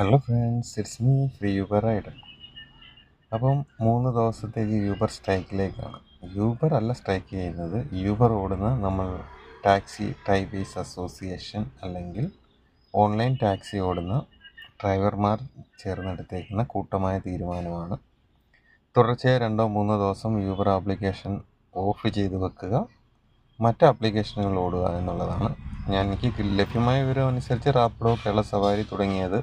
Hello friends it's me free Uber rider അപ്പം മൂന്ന് ദിവസത്തേക്ക് യൂബർ സ്ട്രൈക്കിലേക്കാണ് യൂബർ അല്ല സ്ട്രൈക്ക് ചെയ്യുന്നത്. യൂബർ ഓടുന്ന നമ്മൾ ടാക്സി ഡ്രൈവേഴ്സ് അസോസിയേഷൻ അല്ലെങ്കിൽ ഓൺലൈൻ ടാക്സി ഓടുന്ന ഡ്രൈവർമാർ ചേർന്നെടുത്തേക്കുന്ന കൂട്ടമായ തീരുമാനമാണ്. തുടർച്ചയായി രണ്ടോ മൂന്നോ ദിവസം യൂബർ ആപ്ലിക്കേഷൻ ഓഫ് ചെയ്ത് വെക്കുക മറ്റ് ആപ്ലിക്കേഷനുകൾ ഓടുക എന്നുള്ളതാണ്. ഞാൻ എനിക്ക് ലഭ്യമായ വിവരം അനുസരിച്ച് റാപ്പിഡോ കേരള സവാരി തുടങ്ങിയത്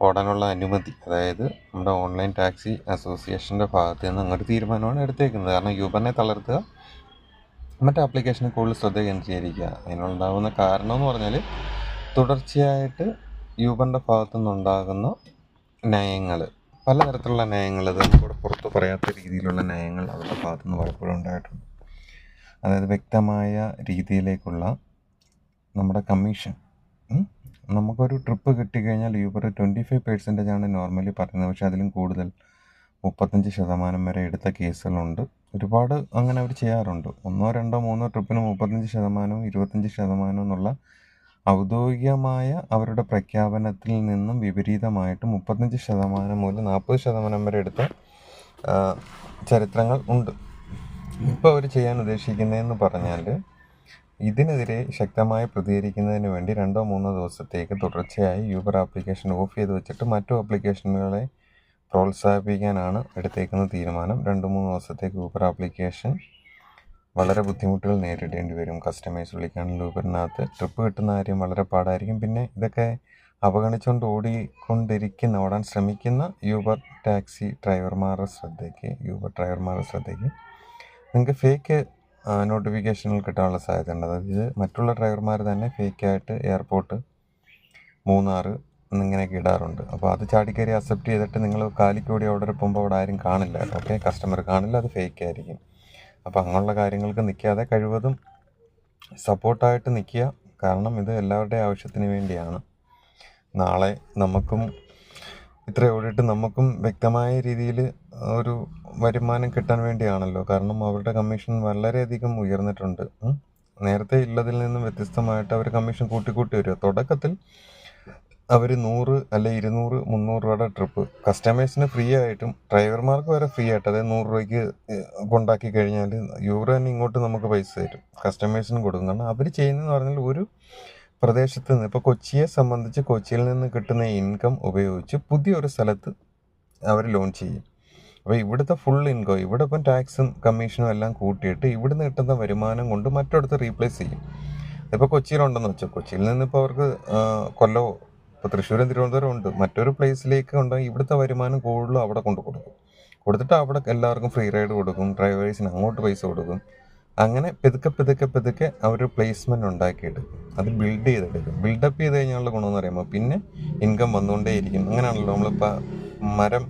ഓടാനുള്ള അനുമതി. അതായത് നമ്മുടെ ഓൺലൈൻ ടാക്സി അസോസിയേഷന്റെ ഭാഗത്ത് നിന്ന് അങ്ങോട്ട് തീരുമാനമാണ് എടുത്തേക്കുന്നത്. കാരണം യൂബറിനെ തളർത്തുക മറ്റ് ആപ്ലിക്കേഷനെ കൂടുതൽ ശ്രദ്ധ കേന്ദ്രീകരിക്കുക അതിനുണ്ടാകുന്ന കാരണം എന്ന് പറഞ്ഞാൽ തുടർച്ചയായിട്ട് യൂബറിന്റെ ഭാഗത്തു നിന്നുണ്ടാകുന്ന നയങ്ങൾ പലതരത്തിലുള്ള നയങ്ങൾ അത് നമുക്കിവിടെ പുറത്ത് പറയാത്ത രീതിയിലുള്ള നയങ്ങൾ അവരുടെ ഭാഗത്തു നിന്ന് പലപ്പോഴും ഉണ്ടായിട്ടുണ്ട്. അതായത് വ്യക്തമായ രീതിയിലേക്കുള്ള നമ്മുടെ കമ്മീഷൻ നമുക്കൊരു ട്രിപ്പ് കിട്ടിക്കഴിഞ്ഞാൽ യൂബർ ട്വന്റി ഫൈവ് പെർസെന്റേജ് ആണ് നോർമലി പറയുന്നത്. പക്ഷേ അതിലും കൂടുതൽ മുപ്പത്തഞ്ച് ശതമാനം വരെ എടുത്ത കേസുകളുണ്ട്. ഒരുപാട് അങ്ങനെ അവർ ചെയ്യാറുണ്ട്. ഒന്നോ രണ്ടോ മൂന്നോ ട്രിപ്പിന് മുപ്പത്തഞ്ച് ശതമാനവും ഇരുപത്തഞ്ച് ശതമാനവും എന്നുള്ള ഔദ്യോഗികമായ അവരുടെ പ്രഖ്യാപനത്തിൽ നിന്നും വിപരീതമായിട്ട് മുപ്പത്തഞ്ച് ശതമാനം മുതൽ നാൽപ്പത് ശതമാനം വരെ എടുത്ത ചരിത്രങ്ങൾ ഉണ്ട്. ഇപ്പോൾ അവർ ചെയ്യാൻ ഉദ്ദേശിക്കുന്നതെന്ന് പറഞ്ഞാൽ ഇതിനെതിരെ ശക്തമായി പ്രതികരിക്കുന്നതിന് വേണ്ടി രണ്ടോ മൂന്നോ ദിവസത്തേക്ക് തുടർച്ചയായി യൂബർ ആപ്ലിക്കേഷൻ ഓഫ് ചെയ്ത് വെച്ചിട്ട് മറ്റു ആപ്ലിക്കേഷനുകളെ പ്രോത്സാഹിപ്പിക്കാനാണ് എടുത്തേക്കുന്ന തീരുമാനം. രണ്ട് മൂന്ന് ദിവസത്തേക്ക് യൂബർ ആപ്ലിക്കേഷൻ വളരെ ബുദ്ധിമുട്ടുകൾ നേരിടേണ്ടി വരും. കസ്റ്റമേഴ്സ് വിളിക്കാനുള്ള യൂബറിനകത്ത് ട്രിപ്പ് കിട്ടുന്ന കാര്യം വളരെ പാടായിരിക്കും. പിന്നെ ഇതൊക്കെ അവഗണിച്ചുകൊണ്ട് ഓടിക്കൊണ്ടിരിക്കുന്ന ഓടാൻ ശ്രമിക്കുന്ന യൂബർ ടാക്സി ഡ്രൈവർമാരുടെ ശ്രദ്ധയ്ക്ക് യൂബർ ഡ്രൈവർമാരുടെ ശ്രദ്ധയ്ക്ക് നിങ്ങൾക്ക് ഫേക്ക് നോട്ടിഫിക്കേഷനുകൾ കിട്ടാനുള്ള സാധ്യതയുണ്ട്. അതായത് മറ്റുള്ള ഡ്രൈവർമാർ തന്നെ ഫേക്കായിട്ട് എയർപോർട്ട് മൂന്നാർ എന്നിങ്ങനെയൊക്കെ ഇടാറുണ്ട്. അപ്പോൾ അത് ചാടിക്കയറി അക്സെപ്റ്റ് ചെയ്തിട്ട് നിങ്ങൾ കാലിക്കൂടി ഓർഡർ പോകുമ്പോൾ അവിടെ ആരും കാണില്ല ഓക്കെ കസ്റ്റമർ കാണില്ല അത് ഫേക്ക് ആയിരിക്കും. അപ്പോൾ അങ്ങനെയുള്ള കാര്യങ്ങൾക്ക് നിൽക്കാതെ കഴിവതും സപ്പോർട്ടായിട്ട് നിൽക്കുക. കാരണം ഇത് എല്ലാവരുടെയും ആവശ്യത്തിന് വേണ്ടിയാണ്. നാളെ നമുക്കും ഇത്ര ഓടിയിട്ട് നമുക്കും വ്യക്തമായ രീതിയിൽ ഒരു വരുമാനം കിട്ടാൻ വേണ്ടിയാണല്ലോ. കാരണം അവരുടെ കമ്മീഷൻ വളരെയധികം ഉയർന്നിട്ടുണ്ട്. നേരത്തെ ഉള്ളതിൽ നിന്നും വ്യത്യസ്തമായിട്ട് അവർ കമ്മീഷൻ കൂട്ടി കൂട്ടി വരിക. തുടക്കത്തിൽ അവർ നൂറ് അല്ലെ ഇരുന്നൂറ് മുന്നൂറ് രൂപയുടെ ട്രിപ്പ് കസ്റ്റമേഴ്സിന് ഫ്രീ ആയിട്ടും ഡ്രൈവർമാർക്ക് വരെ ഫ്രീ ആയിട്ട് അതായത് നൂറ് രൂപയ്ക്ക് കൊണ്ടാക്കി കഴിഞ്ഞാൽ യൂറോ തന്നെ ഇങ്ങോട്ട് നമുക്ക് പൈസ തരും. കസ്റ്റമേഴ്സിന് കൊടുക്കും. കാരണം അവർ ചെയ്യുന്നതെന്ന് പറഞ്ഞാൽ ഒരു പ്രദേശത്ത് നിന്ന് ഇപ്പോൾ കൊച്ചിയെ സംബന്ധിച്ച് കൊച്ചിയിൽ നിന്ന് കിട്ടുന്ന ഇൻകം ഉപയോഗിച്ച് പുതിയൊരു സ്ഥലത്ത് അവർ ലോൺ ചെയ്യും. അപ്പോൾ ഇവിടുത്തെ ഫുൾ ഇൻകം ഇവിടെ ഇപ്പം ടാക്സും കമ്മീഷനും എല്ലാം കൂട്ടിയിട്ട് ഇവിടുന്ന് കിട്ടുന്ന വരുമാനം കൊണ്ട് മറ്റിടത്ത് റീപ്ലേസ് ചെയ്യും. ഇപ്പോൾ കൊച്ചിയിലുണ്ടെന്ന് വെച്ചാൽ കൊച്ചിയിൽ നിന്നിപ്പോൾ അവർക്ക് കൊല്ലമോ ഇപ്പോൾ തൃശ്ശൂരും തിരുവനന്തപുരം ഉണ്ട്. മറ്റൊരു പ്ലേസിലേക്ക് ഉണ്ടെങ്കിൽ ഇവിടുത്തെ വരുമാനം കൂടുതലും അവിടെ കൊണ്ട് കൊടുക്കും. കൊടുത്തിട്ട് അവിടെ എല്ലാവർക്കും ഫ്രീ റൈഡ് കൊടുക്കും ഡ്രൈവേഴ്സിന് അങ്ങോട്ട് പൈസ കൊടുക്കും. അങ്ങനെ പെതുക്കെ പെതുക്കെ പെതുക്കെ അവർ പ്ലേസ്മെന്റ് ഉണ്ടാക്കിയെടുക്കും. അത് ബിൽഡ് ചെയ്തെടുക്കും. ബിൽഡപ്പ് ചെയ്ത് കഴിഞ്ഞാലുള്ള ഗുണമെന്ന് പറയുമ്പോൾ പിന്നെ ഇൻകം വന്നുകൊണ്ടേയിരിക്കും. അങ്ങനെയാണല്ലോ നമ്മളിപ്പോൾ മരം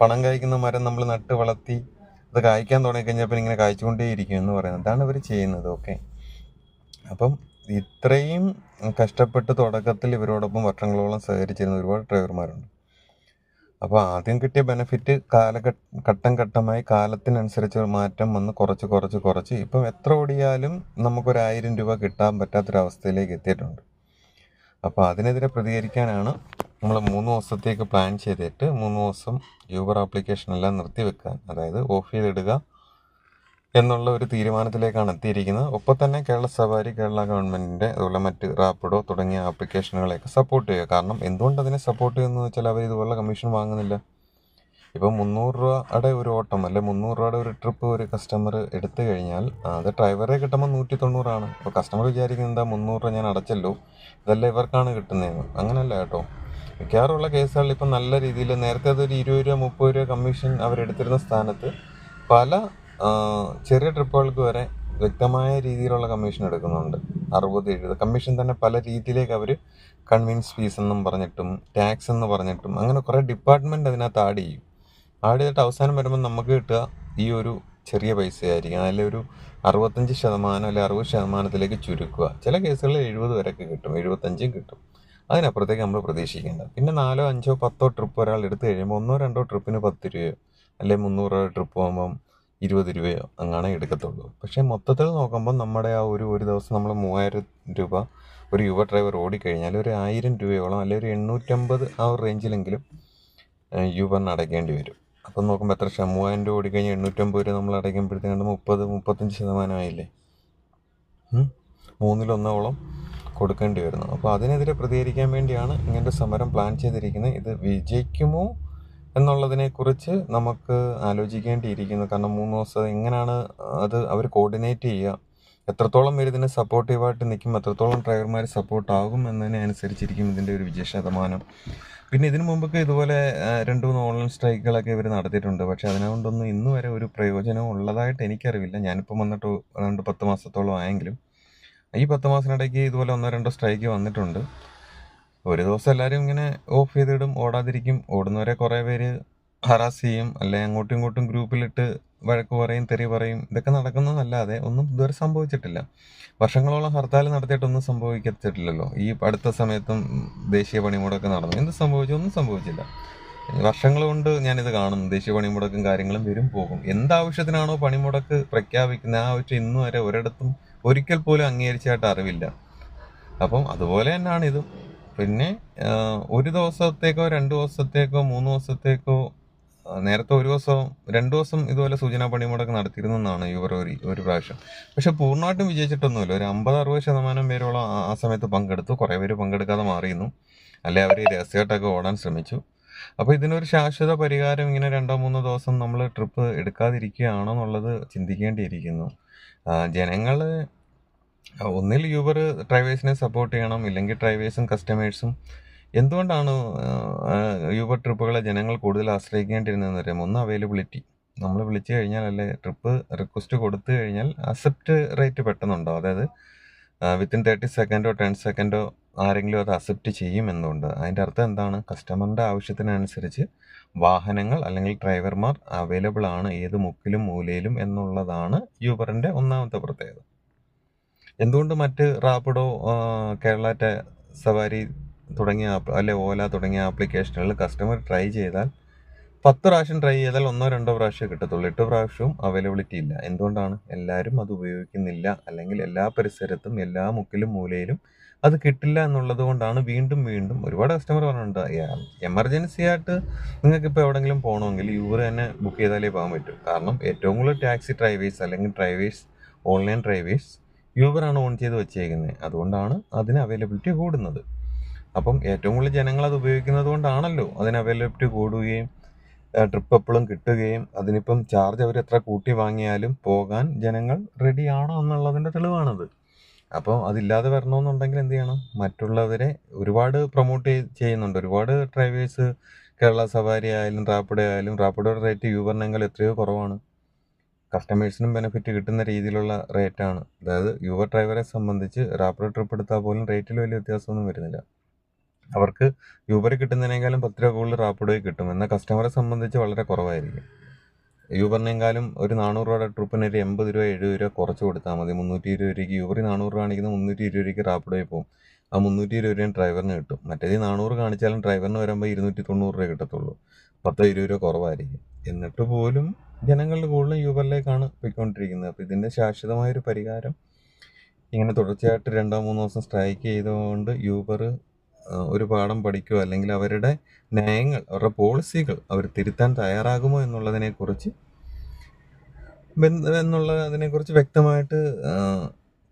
പണം കായ്ക്കുന്ന മരം നമ്മൾ നട്ട് വളർത്തി അത് കായ്ക്കാൻ തുടങ്ങിക്കഴിഞ്ഞാൽ കഴിഞ്ഞപ്പോൾ ഇങ്ങനെ കായ്ച്ചുകൊണ്ടേയിരിക്കും എന്ന് പറയുന്നത്. അതാണ് ഇവർ ചെയ്യുന്നത്. ഓക്കെ. അപ്പം ഇത്രയും കഷ്ടപ്പെട്ട് തുടക്കത്തിൽ ഇവരോടൊപ്പം വർഷങ്ങളോളം സഹകരിച്ചിരുന്ന ഒരുപാട് ഡ്രൈവർമാരുണ്ട്. അപ്പോൾ ആദ്യം കിട്ടിയ ബെനിഫിറ്റ് കാലഘട്ട ഘട്ടം ഘട്ടമായി കാലത്തിനനുസരിച്ച് മാറ്റം വന്ന് കുറച്ച് കുറച്ച് കുറച്ച് ഇപ്പം എത്ര ഓടിയാലും നമുക്കൊരായിരം രൂപ കിട്ടാൻ പറ്റാത്തൊരവസ്ഥയിലേക്ക് എത്തിയിട്ടുണ്ട്. അപ്പോൾ അതിനെതിരെ പ്രതികരിക്കാനാണ് നമ്മൾ മൂന്ന് ദിവസത്തേക്ക് പ്ലാൻ ചെയ്തിട്ട് മൂന്ന് ദിവസം യൂബർ ആപ്ലിക്കേഷൻ എല്ലാം നിർത്തിവെക്കാൻ അതായത് ഓഫ് ചെയ്തിടുക എന്നുള്ള ഒരു തീരുമാനത്തിലേക്കാണ് എത്തിയിരിക്കുന്നത്. ഒപ്പം തന്നെ കേരള സവാരി കേരള ഗവൺമെന്റിന്റെ അതുപോലെ മറ്റ് റാപ്പിഡോ തുടങ്ങിയ ആപ്ലിക്കേഷനുകളെയൊക്കെ സപ്പോർട്ട് ചെയ്യുക. കാരണം എന്തുകൊണ്ട് അതിനെ സപ്പോർട്ട് ചെയ്യുന്നത് വെച്ചാൽ അവർ ഇതുപോലെ കമ്മീഷൻ വാങ്ങുന്നില്ല. ഇപ്പം മുന്നൂറ് രൂപയുടെ ഒരു ഓട്ടം അല്ലെ മുന്നൂറ് രൂപയുടെ ഒരു ട്രിപ്പ് ഒരു കസ്റ്റമർ എടുത്തു കഴിഞ്ഞാൽ അത് ഡ്രൈവറെ കിട്ടുമ്പോൾ നൂറ്റി തൊണ്ണൂറാണ് അപ്പോൾ കസ്റ്റമർ വിചാരിക്കുന്നത് എന്താ മുന്നൂറ് രൂപ ഞാൻ അടച്ചല്ലോ. ഇതല്ല ഇവർക്കാണ് കിട്ടുന്നതെന്ന്. അങ്ങനെയല്ല കേട്ടോ. മിക്കവാറുള്ള കേസുകളിൽ ഇപ്പം നല്ല രീതിയിൽ നേരത്തെ അതൊരു ഇരുപത് രൂപ മുപ്പത് രൂപ കമ്മീഷൻ അവരെടുത്തിരുന്ന സ്ഥാനത്ത് പല ചെറിയ ട്രിപ്പുകൾക്ക് വരെ വ്യക്തമായ രീതിയിലുള്ള കമ്മീഷൻ എടുക്കുന്നുണ്ട്. അറുപത് എഴുപത്. കമ്മീഷൻ തന്നെ പല രീതിയിലേക്ക് അവർ കൺവീൻസ് ഫീസ് എന്നും പറഞ്ഞിട്ടും ടാക്സ് എന്ന് പറഞ്ഞിട്ടും അങ്ങനെ കുറേ ഡിപ്പാർട്ട്മെന്റ് അതിനകത്ത് ആഡ് ചെയ്യും. ആഡ് ചെയ്തിട്ട് അവസാനം വരുമ്പോൾ നമുക്ക് കിട്ടുക ഈ ഒരു ചെറിയ പൈസയായിരിക്കും. ഒരു അറുപത്തഞ്ച് ശതമാനം അല്ലെങ്കിൽ അറുപത് ശതമാനത്തിലേക്ക് ചുരുക്കുക. ചില കേസുകളിൽ എഴുപത് വരെയൊക്കെ കിട്ടും. എഴുപത്തഞ്ചും കിട്ടും. അതിനപ്പുറത്തേക്ക് നമ്മൾ പ്രതീക്ഷിക്കേണ്ട. പിന്നെ നാലോ അഞ്ചോ പത്തോ ട്രിപ്പ് ഒരാൾ എടുത്തു കഴിയുമ്പോൾ ഒന്നോ രണ്ടോ ട്രിപ്പിന് പത്ത് രൂപയോ അല്ലെങ്കിൽ മുന്നൂറ് രൂപ ട്രിപ്പ് പോകുമ്പം ഇരുപത് രൂപയോ അങ്ങനെ എടുക്കത്തുള്ളൂ. പക്ഷേ മൊത്തത്തിൽ നോക്കുമ്പോൾ നമ്മുടെ ആ ഒരു ഒരു ദിവസം നമ്മൾ മൂവായിരം രൂപ ഒരു യുവ ഡ്രൈവർ ഓടിക്കഴിഞ്ഞാൽ ഒരു ആയിരം രൂപയോളം അല്ലെങ്കിൽ ഒരു എണ്ണൂറ്റമ്പത് ആ ഒരു റേഞ്ചിലെങ്കിലും യൂബറിന് അടയ്ക്കേണ്ടി വരും. അപ്പം നോക്കുമ്പോൾ എത്ര ശതമാനം മൂവായിരം രൂപ ഓടിക്കഴിഞ്ഞാൽ എണ്ണൂറ്റമ്പത് രൂപ നമ്മൾ അടയ്ക്കുമ്പോഴത്തേക്കാണ്ട് മുപ്പത് മുപ്പത്തഞ്ച് ശതമാനമായില്ലേ. മൂന്നിലൊന്നോളം കൊടുക്കേണ്ടി വരുന്നു. അപ്പോൾ അതിനെതിരെ പ്രതികരിക്കാൻ വേണ്ടിയാണ് ഇങ്ങനൊരു സമരം പ്ലാൻ ചെയ്തിരിക്കുന്നത്. ഇത് വിജയിക്കുമോ എന്നുള്ളതിനെക്കുറിച്ച് നമുക്ക് ആലോചിക്കേണ്ടിയിരിക്കുന്നു. കാരണം മൂന്ന് ദിവസം എങ്ങനെയാണ് അത് അവർ കോർഡിനേറ്റ് ചെയ്യുക? എത്രത്തോളം പേര് ഇതിന് സപ്പോർട്ടീവായിട്ട് നിൽക്കും? എത്രത്തോളം ഡ്രൈവർമാർ സപ്പോർട്ട് ആകും എന്നതിനെ അനുസരിച്ചിരിക്കും ഇതിന്റെ ഒരു വിജയ ശതമാനം. പിന്നെ ഇതിനു മുമ്പൊക്കെ ഇതുപോലെ രണ്ട് മൂന്ന് ഓൺലൈൻ സ്ട്രൈക്കുകളൊക്കെ ഇവർ നടത്തിയിട്ടുണ്ട്. പക്ഷെ അതിനുകൊണ്ടൊന്നും ഇന്ന് വരെ ഒരു പ്രയോജനം ഉള്ളതായിട്ട് എനിക്കറിവില്ല. ഞാനിപ്പം വന്നിട്ട് രണ്ട് പത്ത് മാസത്തോളം ആയെങ്കിലും ഈ പത്ത് മാസത്തിനിടയ്ക്ക് ഇതുപോലെ ഒന്നോ രണ്ടോ സ്ട്രൈക്ക് വന്നിട്ടുണ്ട്. ഒരു ദിവസം എല്ലാവരും ഇങ്ങനെ ഓഫ് ചെയ്തിടും ഓടാതിരിക്കും. ഓടുന്നവരെ കുറേ പേര് ഹറാസ് ചെയ്യും. അല്ലെ അങ്ങോട്ടും ഇങ്ങോട്ടും ഗ്രൂപ്പിലിട്ട് വഴക്ക് പറയും തെറി പറയും. ഇതൊക്കെ നടക്കുന്നതല്ലാതെ ഒന്നും ഇതുവരെ സംഭവിച്ചിട്ടില്ല. വർഷങ്ങളോളം ഹർത്താൽ നടത്തിയിട്ടൊന്നും സംഭവിക്കത്തില്ലല്ലോ. ഈ അടുത്ത സമയത്തും ദേശീയ പണിമുടക്ക് നടന്നു. എന്ത് സംഭവിച്ചു? ഒന്നും സംഭവിച്ചില്ല. വർഷങ്ങൾ കൊണ്ട് ഞാനിത് കാണുന്നു. ദേശീയ പണിമുടക്കും കാര്യങ്ങളും വരും പോകും. എന്താവശ്യത്തിനാണോ പണിമുടക്ക് പ്രഖ്യാപിക്കുന്നത്? ആ ആവശ്യം ഇന്നു വരെ ഒരിടത്തും ഒരിക്കൽ പോലും അംഗീകരിച്ചായിട്ട് അറിവില്ല. അപ്പം അതുപോലെ തന്നെയാണ് ഇതും. പിന്നെ ഒരു ദിവസത്തേക്കോ രണ്ട് ദിവസത്തേക്കോ മൂന്ന് ദിവസത്തേക്കോ നേരത്തെ ഒരു ദിവസം രണ്ടു ദിവസം ഇതുപോലെ സൂചനാ പണിമുടക്ക് നടത്തിയിരുന്നെന്നാണ് ഇവർ ഒരു ഒരു പ്രാവശ്യം. പക്ഷെ പൂർണമായിട്ടും വിജയിച്ചിട്ടൊന്നുമില്ല. ഒരു അമ്പത് അറുപത് ശതമാനം പേരോളം ആ സമയത്ത് പങ്കെടുത്തു. കുറേ പേര് പങ്കെടുക്കാതെ മാറിയിരുന്നു. അല്ലെ അവർ രഹസ്യമായിട്ടൊക്കെ ഓടാൻ ശ്രമിച്ചു. അപ്പോൾ ഇതിനൊരു ശാശ്വത പരിഹാരം ഇങ്ങനെ രണ്ടോ മൂന്നോ ദിവസം നമ്മൾ ട്രിപ്പ് എടുക്കാതിരിക്കുകയാണോ എന്നുള്ളത് ചിന്തിക്കേണ്ടിയിരിക്കുന്നു. ജനങ്ങൾ ഒന്നിൽ യൂബർ ഡ്രൈവേഴ്സിനെ സപ്പോർട്ട് ചെയ്യണം ഇല്ലെങ്കിൽ ഡ്രൈവേഴ്സും കസ്റ്റമേഴ്സും എന്തുകൊണ്ടാണ് യൂബർ ട്രിപ്പുകളെ ജനങ്ങൾ കൂടുതൽ ആശ്രയിക്കേണ്ടിരുന്നതെന്ന് അറിയാം ഒന്ന് അവൈലബിലിറ്റി നമ്മൾ വിളിച്ചു കഴിഞ്ഞാൽ അല്ലെ ട്രിപ്പ് റിക്വസ്റ്റ് കൊടുത്തു കഴിഞ്ഞാൽ അക്സെപ്റ്റ് റേറ്റ് പെട്ടെന്നുണ്ടോ അതായത് വിത്തിൻ തേർട്ടി സെക്കൻഡോ ടെൻ സെക്കൻഡോ ആരെങ്കിലും അത് അക്സെപ്റ്റ് ചെയ്യുമെന്നുണ്ട് അതിന്റെ അർത്ഥം എന്താണ്? കസ്റ്റമറിന്റെ ആവശ്യത്തിനനുസരിച്ച് വാഹനങ്ങൾ അല്ലെങ്കിൽ ഡ്രൈവർമാർ അവൈലബിൾ ആണ് ഏത് മുക്കിലും മൂലയിലും എന്നുള്ളതാണ് യൂബറിന്റെ ഒന്നാമത്തെ പ്രത്യേകത. എന്തുകൊണ്ട് മറ്റ് റാപ്പിഡോ കേരള സവാരി തുടങ്ങിയ അല്ലെ ഓല തുടങ്ങിയ ആപ്ലിക്കേഷനുകൾ കസ്റ്റമർ ട്രൈ ചെയ്താൽ പത്ത് പ്രാവശ്യം ട്രൈ ചെയ്താൽ ഒന്നോ രണ്ടോ പ്രാവശ്യം കിട്ടത്തുള്ളൂ. എട്ട് പ്രാവശ്യവും അവൈലബിലിറ്റി ഇല്ല. എന്തുകൊണ്ടാണ്? എല്ലാവരും അത് ഉപയോഗിക്കുന്നില്ല. അല്ലെങ്കിൽ എല്ലാ പരിസരത്തും എല്ലാ മുക്കിലും മൂലയിലും അത് കിട്ടില്ല എന്നുള്ളത് കൊണ്ടാണ് വീണ്ടും വീണ്ടും ഒരുപാട് കസ്റ്റമർ പറഞ്ഞിട്ടുണ്ട്. എമർജൻസി ആയിട്ട് നിങ്ങൾക്ക് ഇപ്പോൾ എവിടെയെങ്കിലും പോകണമെങ്കിൽ യൂബർ തന്നെ ബുക്ക് ചെയ്താലേ പോകാൻ പറ്റൂ. കാരണം ഏറ്റവും കൂടുതൽ ടാക്സി ഡ്രൈവേഴ്സ് അല്ലെങ്കിൽ ഡ്രൈവേഴ്സ് ഓൺലൈൻ ഡ്രൈവേഴ്സ് യൂബറാണ് ഓൺ ചെയ്ത് വെച്ചേക്കുന്നത് അതുകൊണ്ടാണ് അതിന് അവൈലബിലിറ്റി കൂടുന്നത്. അപ്പം ഏറ്റവും കൂടുതൽ ജനങ്ങൾ അത് ഉപയോഗിക്കുന്നത് കൊണ്ടാണല്ലോ അതിന് അവൈലബിലിറ്റി കൂടുകയും ട്രിപ്പ് എപ്പോഴും കിട്ടുകയും അതിനിപ്പം ചാർജ് അവർ എത്ര കൂട്ടി വാങ്ങിയാലും പോകാൻ ജനങ്ങൾ റെഡിയാണോ എന്നുള്ളതിന്റെ തെളിവാണത്. അപ്പോൾ അതില്ലാതെ വരണമെന്നുണ്ടെങ്കിൽ എന്ത് ചെയ്യണം? മറ്റുള്ളവരെ ഒരുപാട് പ്രൊമോട്ട് ചെയ്യുന്നുണ്ട്. ഒരുപാട് ഡ്രൈവേഴ്സ് കേരള സവാരി ആയാലും റാപ്പിഡോ ആയാലും റാപ്പിഡോയുടെ റേറ്റ് യൂബറിനേക്കാൾ എത്രയോ കുറവാണ്. കസ്റ്റമേഴ്സിനും ബെനിഫിറ്റ് കിട്ടുന്ന രീതിയിലുള്ള റേറ്റാണ് അതായത് യൂബർ ഡ്രൈവറെ സംബന്ധിച്ച് റാപ്പിഡോ ട്രിപ്പ് എടുത്താൽ പോലും റേറ്റിൽ വലിയ വ്യത്യാസമൊന്നും വരുന്നില്ല. അവർക്ക് യൂബർ കിട്ടുന്നതിനേക്കാളും പത്ത് രൂപ കൂടുതൽ റാപ്പിഡോയിൽ കിട്ടും. എന്നാൽ കസ്റ്റമറെ സംബന്ധിച്ച് വളരെ കുറവായിരിക്കും. യൂബറിനേക്കാളും ഒരു നാനൂറ് രൂപയുടെ ട്രിപ്പിന് ഒരു എൺപത് രൂപ എഴുപത് രൂപ കുറച്ച് കൊടുത്താൽ മതി. മുന്നൂറ്റി ഇരുപത് രൂപയ്ക്ക് യൂബറി നാനൂറ് കാണിക്കുന്ന മുന്നൂറ്റി ഇരുപത് രൂപയ്ക്ക് റാപ്പിഡോയിൽ പോകും. ആ മുന്നൂറ്റി ഇരുപത് രൂപയും ഡ്രൈവറിന് കിട്ടും. മറ്റേത് നാനൂറ് കാണിച്ചാലും ഡ്രൈവറിന് വരുമ്പോൾ ഇരുന്നൂറ്റി തൊണ്ണൂറ് രൂപ കിട്ടത്തുള്ളൂ. പത്തോ ഇരുപത് രൂപ കുറവായിരിക്കും. എന്നിട്ട് പോലും ജനങ്ങളുടെ കൂടുതലും യൂബറിലേക്കാണ് പോയിക്കൊണ്ടിരിക്കുന്നത്. അപ്പോൾ ഇതിന്റെ ശാശ്വതമായൊരു പരിഹാരം ഇങ്ങനെ തുടർച്ചയായിട്ട് രണ്ടോ മൂന്നോ ദിവസം സ്ട്രൈക്ക് ചെയ്തുകൊണ്ട് യൂബർ ഒരു പാഠം പഠിക്കുക അല്ലെങ്കിൽ അവരുടെ നയങ്ങൾ അവരുടെ പോളിസികൾ അവർ തിരുത്താൻ തയ്യാറാകുമോ എന്നുള്ളതിനെക്കുറിച്ച് കുറിച്ച് എന്നുള്ള അതിനെക്കുറിച്ച് വ്യക്തമായിട്ട്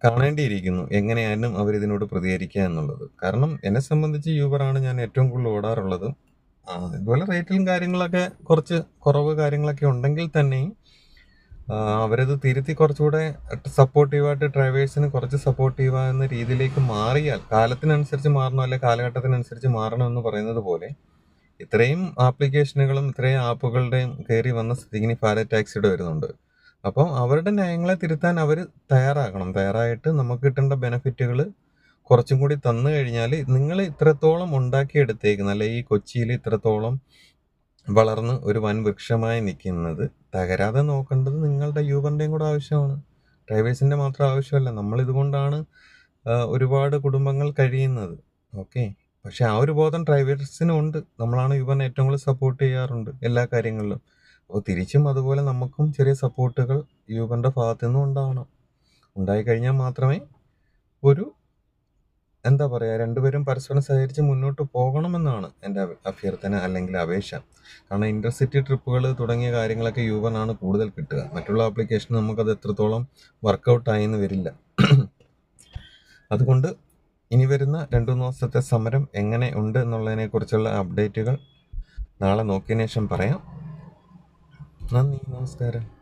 കാണേണ്ടിയിരിക്കുന്നു. എങ്ങനെയായാലും അവർ ഇതിനോട് പ്രതികരിക്കുക എന്നുള്ളത്. കാരണം എന്നെ സംബന്ധിച്ച് യൂബറാണ് ഞാൻ ഏറ്റവും കൂടുതൽ ഓടാറുള്ളത്. ഇതുപോലെ റേറ്റിലും കാര്യങ്ങളൊക്കെ കുറച്ച് കുറവ് കാര്യങ്ങളൊക്കെ ഉണ്ടെങ്കിൽ തന്നെയും അവരത് തിരുത്തി കുറച്ചുകൂടെ സപ്പോർട്ടീവായിട്ട് ഡ്രൈവേഴ്സിന് കുറച്ച് സപ്പോർട്ടീവാകുന്ന രീതിയിലേക്ക് മാറിയാൽ കാലത്തിനനുസരിച്ച് മാറണം അല്ലെ കാലഘട്ടത്തിനനുസരിച്ച് മാറണം എന്ന് പറയുന്നത് പോലെ ഇത്രയും ആപ്ലിക്കേഷനുകളും ഇത്രയും ആപ്പുകളുടെയും കയറി വന്ന സ്ഥിതിക്ക് ഇനി ഭാരത് ടാക്സിയുടെ വരുന്നുണ്ട്. അപ്പം അവരുടെ നയങ്ങളെ തിരുത്താൻ അവർ തയ്യാറാകണം. തയ്യാറായിട്ട് നമുക്ക് കിട്ടേണ്ട ബെനിഫിറ്റുകൾ കുറച്ചും കൂടി തന്നു കഴിഞ്ഞാൽ നിങ്ങൾ ഇത്രത്തോളം ഉണ്ടാക്കിയെടുത്തേക്കുന്ന അല്ലെ ഈ കൊച്ചിയിൽ ഇത്രത്തോളം വളർന്ന് ഒരു വൻ വൃക്ഷമായി നിൽക്കുന്നത് തകരാതെ നോക്കേണ്ടത് നിങ്ങളുടെ യൂബറിന്റെയും കൂടെ ആവശ്യമാണ്. ഡ്രൈവേഴ്സിന്റെ മാത്രം ആവശ്യമല്ല. നമ്മളിതുകൊണ്ടാണ് ഒരുപാട് കുടുംബങ്ങൾ കഴിയുന്നത്. ഓക്കെ? പക്ഷെ ആ ഒരു ബോധം ഡ്രൈവേഴ്സിനും ഉണ്ട് നമ്മളാണ് യൂബറിനെ ഏറ്റവും കൂടുതൽ സപ്പോർട്ട് ചെയ്യാറുണ്ട് എല്ലാ കാര്യങ്ങളിലും. അപ്പോൾ തിരിച്ചും അതുപോലെ നമുക്കും ചെറിയ സപ്പോർട്ടുകൾ യൂബറിന്റെ ഭാഗത്തു നിന്നും ഉണ്ടാവണം. ഉണ്ടായിക്കഴിഞ്ഞാൽ മാത്രമേ ഒരു എന്താ പറയുക രണ്ടുപേരും പരസ്പരം സഹകരിച്ച് മുന്നോട്ട് പോകണമെന്നാണ് എന്റെ അഭ- അഭ്യർത്ഥന അല്ലെങ്കിൽ അപേക്ഷ. കാരണം ഇന്റർസിറ്റി ട്രിപ്പുകൾ തുടങ്ങിയ കാര്യങ്ങളൊക്കെ യുവനാണ് കൂടുതൽ കിട്ടുക. മറ്റുള്ള ആപ്ലിക്കേഷൻ നമുക്കത് എത്രത്തോളം വർക്കൗട്ട് ആയെന്ന് വരില്ല. അതുകൊണ്ട് ഇനി വരുന്ന രണ്ടു ദിവസത്തെ സമരം എങ്ങനെ ഉണ്ട് എന്നുള്ളതിനെ കുറിച്ചുള്ള അപ്ഡേറ്റുകൾ നാളെ നോക്കിയതിനു ശേഷം പറയാം. നന്ദി നമസ്കാരം.